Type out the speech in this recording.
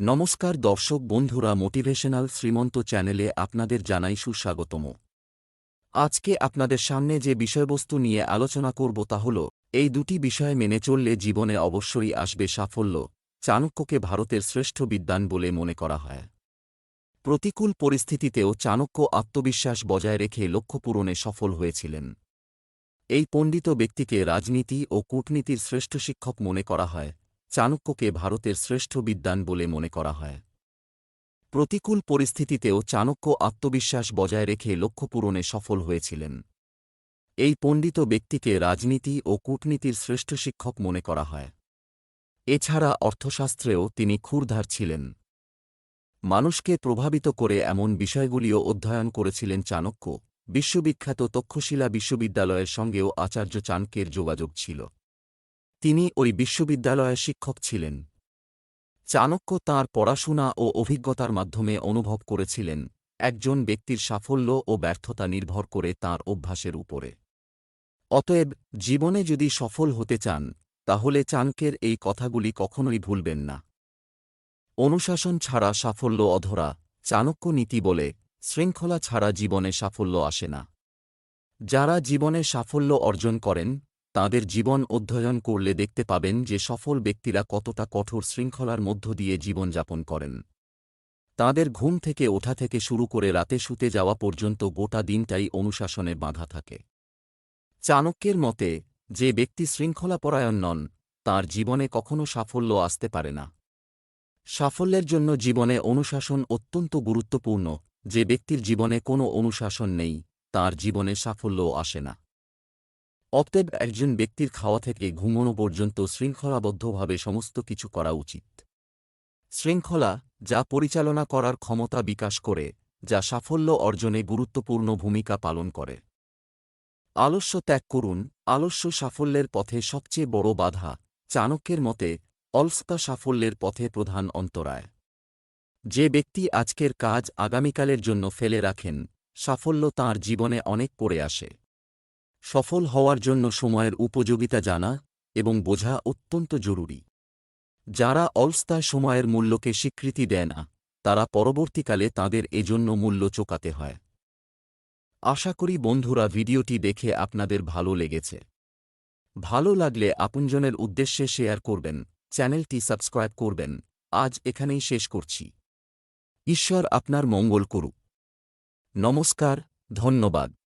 নমস্কার দর্শক বন্ধুরা মোটিভেশনাল শ্রীমন্ত চ্যানেলে আপনাদের জানাই সুস্বাগতম। আজকে আপনাদের সামনে যে বিষয়বস্তু নিয়ে আলোচনা করব তা হল, এই দুটি বিষয় মেনে চললে জীবনে অবশ্যই আসবে সাফল্য, চাণক্যকে ভারতের শ্রেষ্ঠ বিদ্বান বলে মনে করা হয়। প্রতিকূল পরিস্থিতিতেও চাণক্য আত্মবিশ্বাস বজায় রেখে লক্ষ্য পূরণে সফল হয়েছিলেন। এই পণ্ডিত ব্যক্তিকে রাজনীতি ও কূটনীতির শ্রেষ্ঠ শিক্ষক মনে করা হয় চাণক্যকে ভারতের শ্রেষ্ঠ বিদ্বান বলে মনে করা হয়। প্রতিকূল পরিস্থিতিতেও চাণক্য আত্মবিশ্বাস বজায় রেখে লক্ষ্য পূরণে সফল হয়েছিলেন। এই পণ্ডিত ব্যক্তিকে রাজনীতি ও কূটনীতির শ্রেষ্ঠ শিক্ষক মনে করা হয়। এছাড়া অর্থশাস্ত্রেও তিনি ক্ষুরধার ছিলেন। মানুষকে প্রভাবিত করে এমন বিষয়গুলিও অধ্যয়ন করেছিলেন চাণক্য। বিশ্ববিখ্যাত তক্ষশিলা বিশ্ববিদ্যালয়ের সঙ্গেও আচার্য চাণক্যের যোগাযোগ ছিল। তিনি ওই বিশ্ববিদ্যালয়ের শিক্ষক ছিলেন। চাণক্য তাঁর পড়াশোনা ও অভিজ্ঞতার মাধ্যমে অনুভব করেছিলেন, একজন ব্যক্তির সাফল্য ও ব্যর্থতা নির্ভর করে তাঁর অভ্যাসের উপরে। অতএব, জীবনে যদি সফল হতে চান, তাহলে চাণক্যের এই কথাগুলি কখনোই ভুলবেন না। অনুশাসন ছাড়া সাফল্য অধরা, চাণক্য নীতি বলে, শৃঙ্খলা ছাড়া জীবনে সাফল্য আসে না। যারা জীবনে সাফল্য অর্জন করেন তাদের জীবন অধ্যয়ন করলে দেখতে পাবেন যে সফল ব্যক্তিরা কতটা কঠোর শৃঙ্খলার মধ্য দিয়ে জীবনযাপন করেন। তাদের ঘুম থেকে ওঠা থেকে শুরু করে রাতে শুতে যাওয়া পর্যন্ত গোটা দিনটাই অনুশাসনে বাঁধা থাকে। চাণক্যের মতে, যে ব্যক্তি শৃঙ্খলাপরায়ণ নন, তার জীবনে কখনো সাফল্য আসতে পারে না। সাফল্যের জন্য জীবনে অনুশাসন অত্যন্ত গুরুত্বপূর্ণ। যে ব্যক্তির জীবনে কোনো অনুশাসন নেই, তার জীবনে সাফল্য আসে না। অতএব একজন ব্যক্তির খাওয়া থেকে ঘুমনো পর্যন্ত শৃঙ্খলাবদ্ধভাবে সমস্ত কিছু করা উচিত। শৃঙ্খলা, যা পরিচালনা করার ক্ষমতা বিকাশ করে, যা সাফল্য অর্জনে গুরুত্বপূর্ণ ভূমিকা পালন করে। আলস্য ত্যাগ করুন, আলস্য সাফল্যের পথে সবচেয়ে বড় বাধা, চাণক্যের মতে, অলস্তা সাফল্যের পথে প্রধান অন্তরায়। যে ব্যক্তি আজকের কাজ আগামীকালের জন্য ফেলে রাখেন, সাফল্য তাঁর জীবনে অনেক পড়ে আসে। সফল হওয়ার জন্য সময়ের উপযোগিতা জানা এবং বোঝা অত্যন্ত জরুরি। যারা অলস্তায় সময়ের মূল্যকে স্বীকৃতি দেয় না, তারা পরবর্তীকালে তাদের এজন্য মূল্য চোকাতে হয়। আশা করি বন্ধুরা ভিডিওটি দেখে আপনাদের ভালো লেগেছে। ভালো লাগলে আপনজনের উদ্দেশ্যে শেয়ার করবেন, চ্যানেলটি সাবস্ক্রাইব করবেন। আজ এখানেই শেষ করছি। ঈশ্বর আপনার মঙ্গল করুক। নমস্কার, ধন্যবাদ।